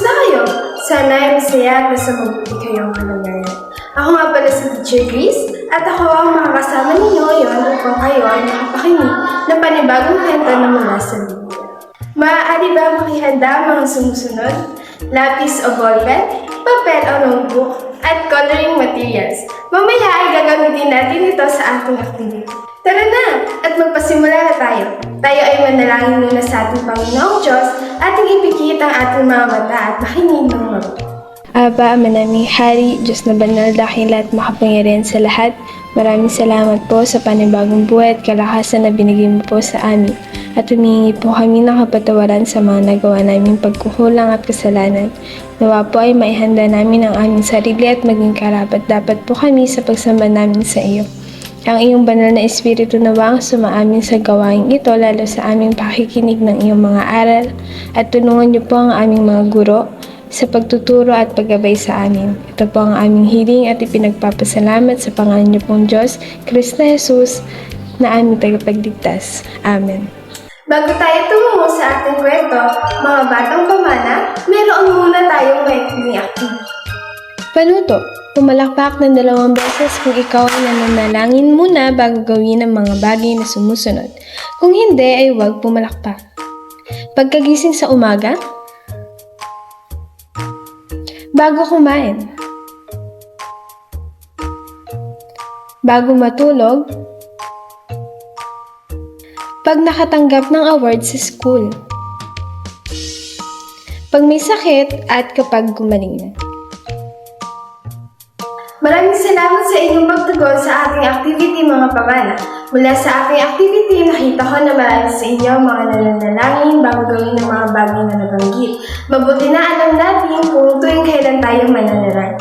Kamusta kayo? Sana ay masaya at nasa mabuti kayong kalagayan. Ako nga pala si Teacher Grace at ako ang makakasama ninyo ngayon upang kayo ay makapakinig ng panibagong kwento na mula sa Biblia. Maaari ba makihanda ang mga sumusunod? Lapis o ballpen, papel o notebook, at coloring materials. Mamaya ay gagamitin natin ito sa ating activity. Tara na! At magpasimula na tayo. Tayo ay manalangin muna sa ating Panginoong Diyos, ating ipikit ang ating mga mata at makinig ng mabuti. Aba, Ama naming Hari, Diyos na banal, dakila at makapangyarihan sa lahat, maraming salamat po sa panibagong buhay at kalakasan na binigay mo po sa amin. At humingi po kami ng kapatawaran sa mga nagawa naming pagkukulang at kasalanan. Nawa po ay maihanda namin ang aming sarili at maging karapat dapat po kami sa pagsamba namin sa iyo. Ang iyong banal na espiritu nawa ang sumaamin sa gawain ito lalo sa aming pakikinig ng iyong mga aral at tulungan niyo po ang aming mga guro sa pagtuturo at paggabay sa amin. Ito po ang aming hiling at ipinagpapasalamat sa pangalan niyo pong Diyos, Kristo Jesus, na aming tagapagligtas. Amen. Bago tayo tumungo sa ating kwento, mga batang pamana, meron muna tayong maikling activity. Panuto, pumalakpak ng dalawang beses kung ikaw ay nananalangin muna bago gawin ang mga bagay na sumusunod. Kung hindi, ay huwag pumalakpak. Pagkagising sa umaga, bago kumain, bago matulog, pag nakatanggap ng award sa school, pag may sakit at kapag gumaling na. Maraming salamat sa inyong pagtugon sa ating activity mga pamana. Mula sa ating activity, nakita ko na marami sa inyo mga nananalangin bago gawin ng mga bagay na nabanggit. Mabuti na alam natin kung tuwing kailan tayo mananalangin.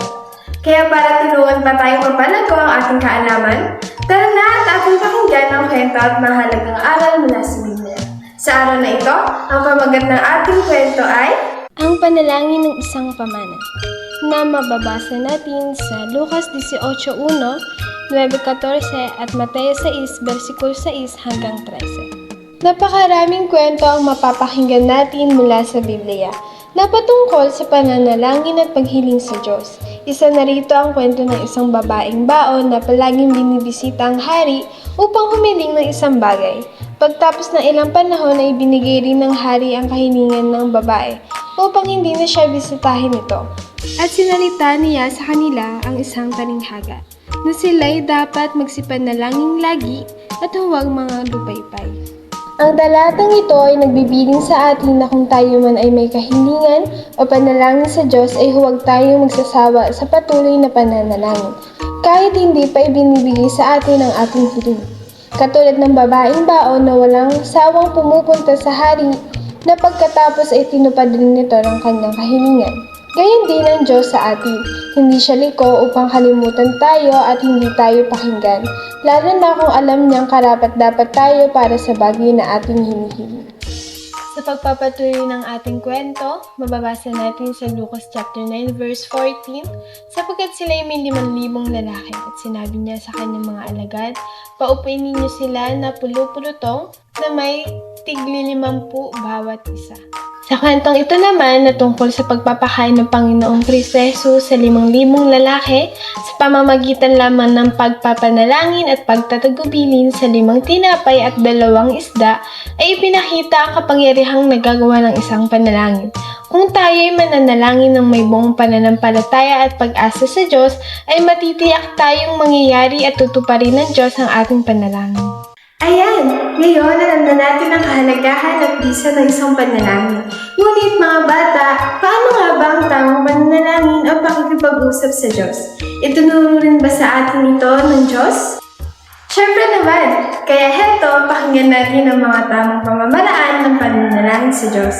Kaya para tulungan pa tayo mapalago ang ating kaalaman, tara na at ating pakinggan ang kwento at mahalagang aral mula sa Biblia. Sa araw na ito, ang pamagat ng ating kwento ay Ang panalangin ng isang pamana na mababasa natin sa Lucas 18.1, 9.14 at Mateo 6, versikulo 6 hanggang 13. Napakaraming kwento ang mapapakinggan natin mula sa Biblia na patungkol sa pananalangin at paghiling sa Diyos. Isa na rito ang kwento ng isang babaeng baon na palaging binibisita ang hari upang humiling ng isang bagay. Pagtapos ng ilang panahon ay binigay rin ng hari ang kahilingan ng babae upang hindi na siya bisitahin ito. At sinalita niya sa kanila ang isang talinghaga na sila'y dapat magsipanalangin lagi at huwag mga lupaypay. Ang talatang ito ay nagbibiling sa atin na kung tayo man ay may kahilingan o panalangin sa Diyos ay huwag tayong magsasawa sa patuloy na pananalangin, kahit hindi pa ibinibigay sa atin ang ating hiling. Katulad ng babaeng baon na walang sawang pumupunta sa hari na pagkatapos ay tinupad rin nito ng kanyang kahilingan. Gayon din ang Diyos sa atin. Hindi siya liko upang kalimutan tayo at hindi tayo pakinggan, lalo na kung alam niyang karapat dapat tayo para sa bagay na ating hinihiling. Sa pagpapatuloy ng ating kwento, mababasa natin sa Lucas chapter 9 verse 14, sapagkat sila ay may limang libong lalaki at sinabi niya sa kanyang mga alagad, paupuin ninyo sila na pulo-pulutong na may tigli limampu bawat isa. Sa kwentong ito naman na tungkol sa pagpapakain ng Panginoong Kristo Jesus sa limang limong lalaki sa pamamagitan lamang ng pagpapanalangin at pagtatagubilin sa limang tinapay at dalawang isda ay ipinakita ang kapangyarihang nagagawa ng isang panalangin. Kung tayo ay mananalangin ng may buong pananampalataya at pag-asa sa Diyos, ay matitiyak tayong mangyayari at tutuparin ng Diyos ang ating panalangin. Ayan! Ngayon, alam na natin ang kahalagahan at bisa ng isang panalangin. Ngunit mga bata, paano nga ba ang tamang pananalangin o pakikipag-usap sa Diyos? Itunuro rin ba sa atin ito ng Diyos? Siyempre naman, kaya heto, pakinggan natin ang mga tamang pamamaraan ng pananalangin sa Diyos.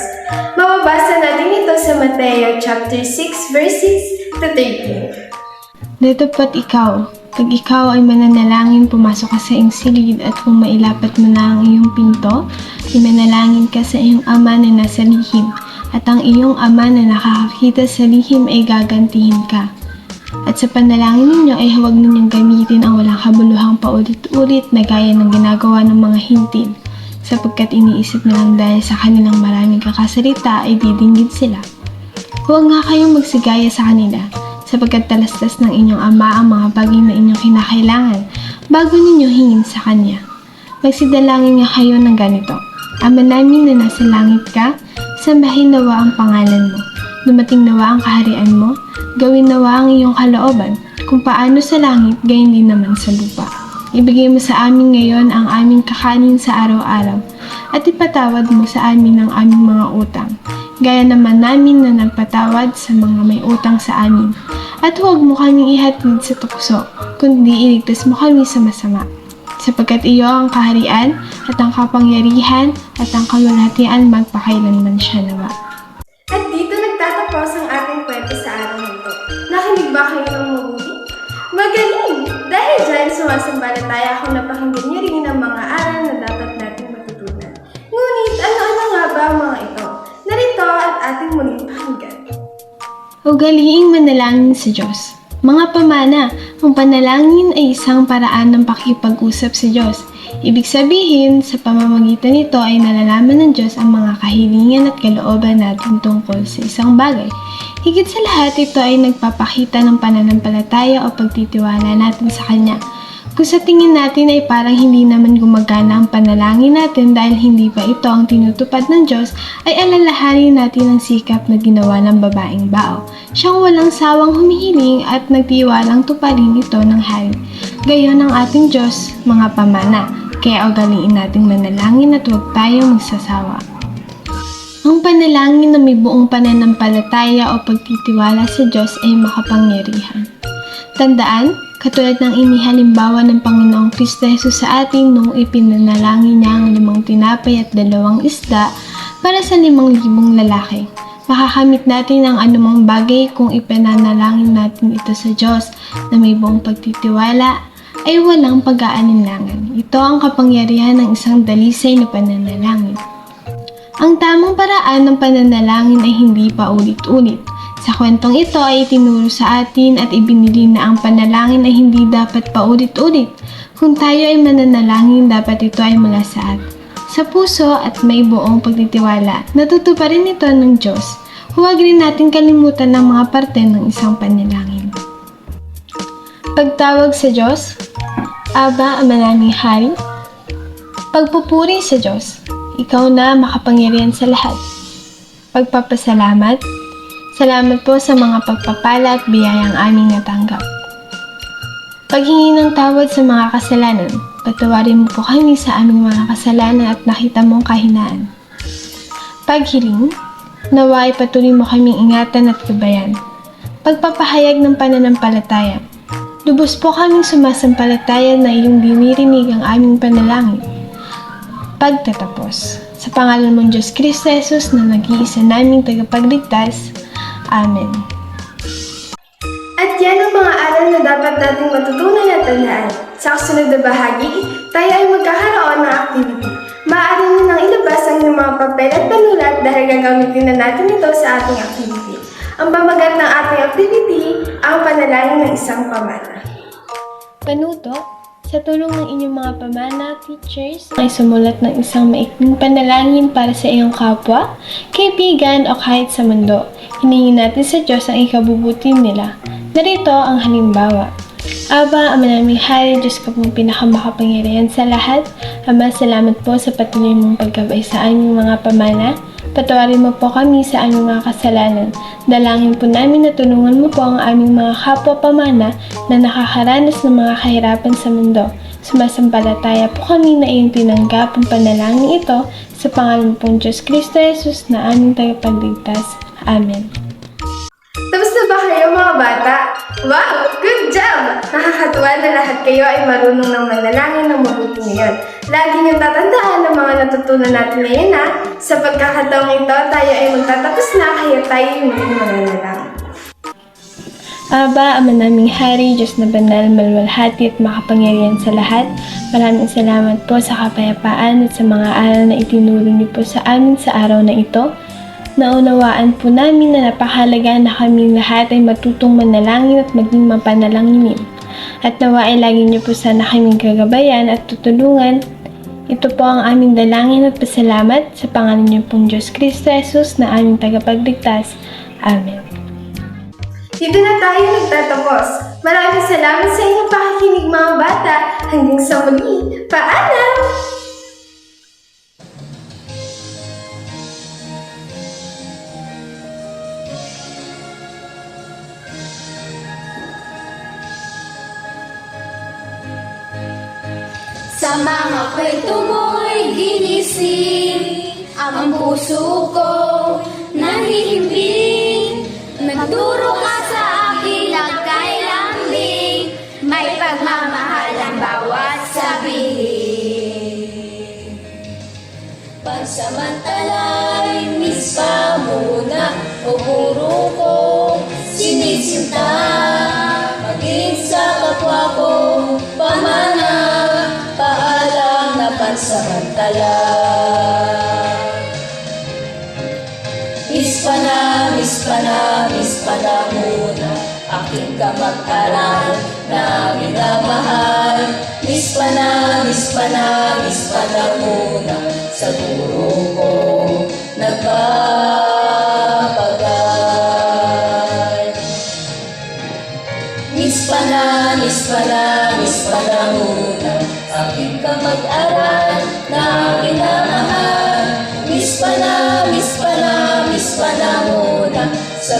Mababasa natin ito sa Mateo chapter 6 verses to 13. Datapat ikaw, pag ikaw ay mananalangin, pumasok ka sa iyong silid at kung mailapat mo na ang iyong pinto, imanalangin ka sa iyong ama na nasa lihim, at ang iyong ama na nakakakita sa lihim ay gagantihin ka. At sa panalangin ninyo ay huwag ninyong gamitin ang walang kabuluhang paulit-ulit na gaya ng ginagawa ng mga hintil, sapagkat iniisip nilang dahil sa kanilang maraming kakasalita ay didinggit sila. Huwag nga kayong magsigaya sa kanila, sapagkat talastas ng inyong ama ang mga bagay na inyong kinakailangan bago ninyo hingin sa Kanya. Magsidalangin nga kayo ng ganito, Ama namin na nasa langit ka, sambahin nawa ang pangalan mo. Dumating nawa ang kaharian mo, gawin nawa ang iyong kalooban, kung paano sa langit, gayon din naman sa lupa. Ibigay mo sa amin ngayon ang aming kakanin sa araw-araw, at ipatawad mo sa amin ang aming mga utang, gaya naman namin na nagpatawad sa mga may utang sa amin. At huwag mo kaming ihatid sa tukso, kundi iligtas mo kami sa masama. Sapagkat iyo ang kaharian, at ang kapangyarihan, at ang kalwalhatian magpakailanman siya nawa. Ugaliing manalangin sa Diyos. Mga pamana, ang panalangin ay isang paraan ng pakipag-usap sa Diyos. Ibig sabihin, sa pamamagitan nito ay nalalaman ng Diyos ang mga kahilingan at kalooban natin tungkol sa isang bagay. Higit sa lahat, ito ay nagpapakita ng pananampalataya o pagtitiwala natin sa Kanya. Kung sa tingin natin ay parang hindi naman gumagana ang panalangin natin dahil hindi pa ito ang tinutupad ng Diyos, ay alalahanin natin ang sikap na ginawa ng babaeng bao. Siyang walang sawang humihiling at nagtiwalang tuparin ito ng hari. Gayon ang ating Diyos, mga pamana, kaya ugaliin nating manalangin at huwag tayong magsasawa. Ang panalangin na may buong pananampalataya o pagtitiwala sa Diyos ay makapangyarihan. Tandaan, katulad ng inihalimbawa ng Panginoong Kristo Jesus sa atin nung ipinanalangin niya ang limang tinapay at dalawang isda para sa limang libong lalaki. Makakamit natin ang anumang bagay kung ipananalangin natin ito sa Diyos na may buong pagtitiwala ay walang pag-aalinlangan. Ito ang kapangyarihan ng isang dalisay na pananalangin. Ang tamang paraan ng pananalangin ay hindi pa ulit-ulit. Sa kwentong ito ay tinuro sa atin at ibinili na ang panalangin ay hindi dapat paulit-ulit. Kung tayo ay mananalangin, dapat ito ay mula sa at sa puso at may buong pagtitiwala. Natutuparin ito ng Diyos. Huwag rin natin kalimutan ng mga parte ng isang panalangin. Pagtawag sa Diyos, Aba, Ama naming Hari, Pagpupuri sa Diyos, Ikaw na makapangyarihan sa lahat. Pagpapasalamat, Salamat po sa mga pagpapala at biyayang aming natanggap. Paghingi ng tawad sa mga kasalanan, patawarin mo po kami sa aming mga kasalanan at nakita mong kahinaan. Paghiling, nawa ay patuloy mo kaming ingatan at gabayan. Pagpapahayag ng pananampalataya, lubos po kaming sumasampalataya na iyong dinirinig ang aming panalangin. Pagtatapos, sa pangalan mong Diyos Kristo Jesus na nag-iisa naming tagapagligtas, Amen. At yan ang mga aral na dapat nating matutunan at tandaan. Sa kasunod na bahagi, tayo ay magkakaroon ng activity. Maaari nyo nang ilabas ang inyong mga papel at panulat dahil gagamitin na natin ito sa ating activity. Ang pamagat ng ating activity, ang panalangin ng isang pamana. Panuto, sa tulong ng inyong mga pamana, teachers, ay sumulat ng isang maikling panalangin para sa iyong kapwa, kaibigan o kahit sa mundo. Hiningin natin sa Diyos ang ikabubuti nila. Narito ang halimbawa. Aba, Ama naming Hari, Diyos ka pong pinakamakapangyarihan sa lahat. Ama, salamat po sa patuloy mong pagkabay sa aming mga pamana. Patawarin mo po kami sa aming mga kasalanan. Dalangin po namin na tulungan mo po ang aming mga kapwa pamana na nakakaranas ng mga kahirapan sa mundo. Sumasampalataya po kami na iyong tinanggap ang panalangin ito sa pangalan pong Diyos Kristo Jesus na aming tagapagligtas. Amen. Tapos na ba kayo mga bata? Wow! Good job! Nakakatuwa na lahat kayo ay marunong ng manalangin ng mabuti ngayon. Lagi niyong tatandaan ang mga natutunan natin ngayon ha. Sa pagkakataong ito, tayo ay magtatapos na kaya tayo ay maging mananalangin. Aba, Ama naming Hari, Diyos na banal, malwalhati at makapangyarihan sa lahat, maraming salamat po sa kapayapaan at sa mga aral na itinuro niyo po sa amin sa araw na ito. Naunawaan po namin na napakahalaga na kami lahat ay matutong manalangin at maging mapanalanginin. At nawa ay lagi niyo po sana kaming gagabayan at tutulungan. Ito po ang aming dalangin at pasalamat sa pangalan niyo pong Diyos Kristo Jesus na aming tagapagligtas. Amen. Dito na tayo nagtatapos. Maraming salamat sa inyong pakikinig mga bata. Hanggang sa muli. Paalam! Sa mga kwento mo'y ginising. Ang puso ko pansamantala Miss pa na, miss pa na, miss pa na muna. Aking kamag-aral na minamahal. Miss pa na, miss pa na, miss pa na muna. Sa guro ko nagpapagal